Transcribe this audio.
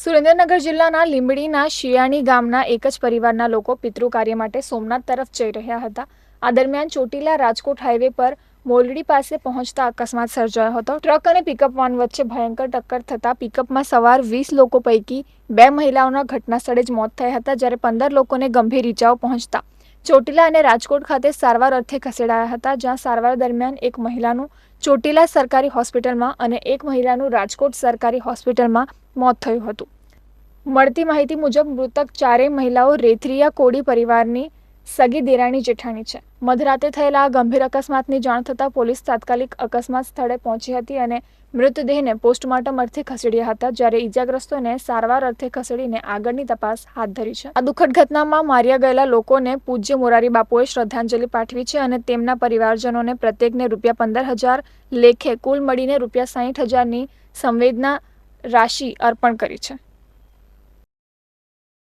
સુરેન્દ્રનગર જિલ્લાના લીંબડીના શિયાણી ગામના એક જ પરિવારના લોકો પિતૃ કાર્ય માટે સોમનાથ તરફ જઈ રહ્યા હતા. આ દરમિયાન ચોટીલા રાજકોટ હાઈવે પર મોલડી પાસે પહોંચતા અકસ્માત સર્જાયો હતો. ટ્રક અને પિકઅપ વાન વચ્ચે ભયંકર ટક્કર થતાં પિકઅપમાં સવાર વીસ લોકો પૈકી બે મહિલાઓના ઘટના સ્થળે જ મોત થયા હતા, જ્યારે પંદર લોકોને ગંભીર ઇજાઓ પહોંચતા ચોટીલા અને રાજકોટ ખાતે સારવાર અર્થે ખસેડાયા હતા, જ્યાં સારવાર દરમિયાન એક મહિલાનું ચોટીલા સરકારી હોસ્પિટલમાં અને એક મહિલાનું રાજકોટ સરકારી હોસ્પિટલમાં મોત થયું હતું. મળતી માહિતી મુજબ મૃતક ચારેય મહિલાઓ રેથરિયા કોડી પરિવારની સગી દેરાણી જેઠાણી છે. મધરાતે થયેલા ગંભીર અકસ્માતની જાણ થતાં પોલીસ તાત્કાલિક અકસ્માત સ્થળે પહોંચી હતી અને મૃતદેહને પોસ્ટમોર્ટમ અર્થે ખસેડ્યા હતા, જ્યારે ઈજાગ્રસ્તોને સારવાર અર્થે ખસેડીને આગળની તપાસ હાથ ધરી છે. આ દુઃખદ ઘટનામાં માર્યા ગયેલા લોકોને પૂજ્ય મોરારી બાપુએ શ્રદ્ધાંજલિ પાઠવી છે અને તેમના પરિવારજનોને પ્રત્યેકને રૂપિયા પંદર હજાર લેખે કુલ મળીને રૂપિયા સાહીઠ હજારની સંવેદના રાશિ અર્પણ કરી છે.